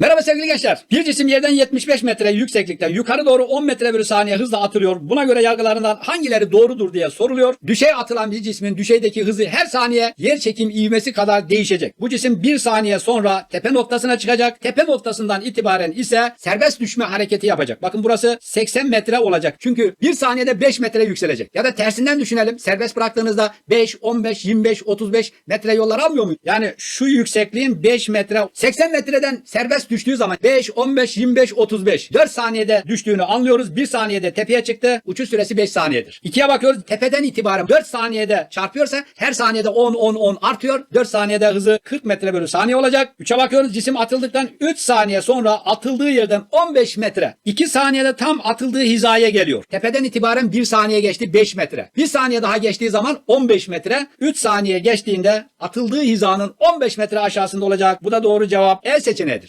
Merhaba sevgili gençler. Bir cisim yerden 75 metre yükseklikten yukarı doğru 10 metre bölü saniye hızla atılıyor. Buna göre yargılarından hangileri doğrudur diye soruluyor. Düşey atılan bir cismin düşeydeki hızı her saniye yer çekim ivmesi kadar değişecek. Bu cisim bir saniye sonra tepe noktasına çıkacak. Tepe noktasından itibaren ise serbest düşme hareketi yapacak. Bakın burası 80 metre olacak. Çünkü bir saniyede 5 metre yükselecek. Ya da tersinden düşünelim. Serbest bıraktığınızda 5, 15, 25, 35 metre yollar almıyor mu? Yani şu yüksekliğin 5 metre 80 metreden serbest düştüğü zaman 5, 15, 25, 35 4 saniyede düştüğünü anlıyoruz. 1 saniyede tepeye çıktı. Uçuş süresi 5 saniyedir. 2'ye bakıyoruz. Tepeden itibaren 4 saniyede çarpıyorsa her saniyede 10, 10, 10 artıyor. 4 saniyede hızı 40 metre bölü saniye olacak. 3'e bakıyoruz. Cisim atıldıktan 3 saniye sonra atıldığı yerden 15 metre. 2 saniyede tam atıldığı hizaya geliyor. Tepeden itibaren 1 saniye geçti 5 metre. 1 saniye daha geçtiği zaman 15 metre. 3 saniye geçtiğinde atıldığı hizanın 15 metre aşağısında olacak. Bu da doğru cevap E seçeneğidir.